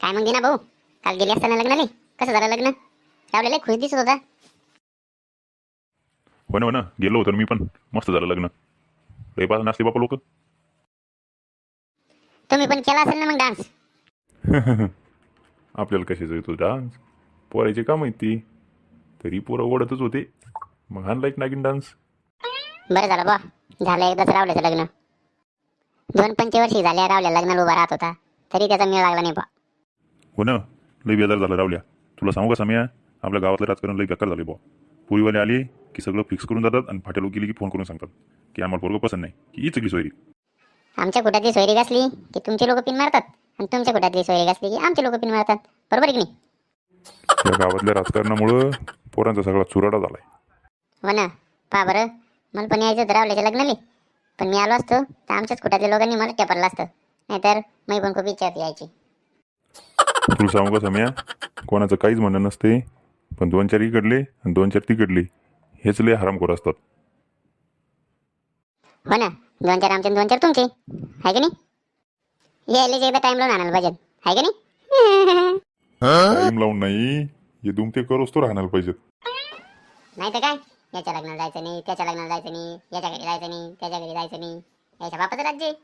काय मग दिना भाऊ? काल गेली असताना लग्नाले? कसं झालं लग्न? रावलेला खुश दिसत होता. हो ना हो ना. गेलो होतो ना मी पण. मस्त झालं लग्न. लय पास नसले बापा लोक. तुम्ही पण केला असेल ना मग डान्स आपल्याला कशाचं येतो डान्स पोरायचे काम आहेत ती. तरी पोरं ओढतच होते. मग हा लाईक नागिन डान्स बरं झालं बा झालं एकदाच रावल्याचं लग्न. दोन पंचवर्षी झाल्या रावल्या लग्नाला उभा राहत होता. तरी त्याचा मेळ लागला नाही बा हो ना? लय बेजार झालं रावल्या. तुला सांगू का साम्या? आपल्या गावातलं राजकारण लय बेकार झाले बुवा. पुरीवाले आले की सगळं फिक्स करून जातात आणि फाट्या लोक गेली की फोन करून सांगतात. की आम्हाला पोरगं पसंत नाही. की ही चुकली सोयरी. आमच्या कुटातली सोयरी घासली की तुमचे लोक पिन मारतात? आणि तुमच्या कुटातली सोयरी घासली की आमचे लोक पिन मारतात? बरोबर आहे की नाही? या गावातल्या राजकारणामुळं पोरांचा सगळा चुराडा झालाय. हो ना? पहा बरं. मला पण यायचं होतं रावल्याच्या लग्नाले. पण मी आलो असतो तर आमच्याच कुटातल्या लोकांनी मला टेपरलं असतं. नाहीतर मी पण खूप इच्छा होती यायची. तुला सांगू का सम्या? कोणाचं काहीच म्हणणं नसते. पण दोन चार इकडले आणि दोन चार तिकडले हेच लय हरामखोर असतात. हो ना. दोन चार आमचे आणि दोन चार तुमचे. आहे की नाही? यायला एकदा टाइम लावून आणायला पाहिजे आहे की नाही? टाईम लावून नाही. हे दुमते करोच तो राहणार पाहिजेत. नाही तर काय? याच्या लग्नाला जायचं नाही त्याच्या लग्नाला जायचं नाही याच्या घरी जायचं नाही त्याच्या घरी जायचं नाही. याच्या बापाचं राज्य आहे.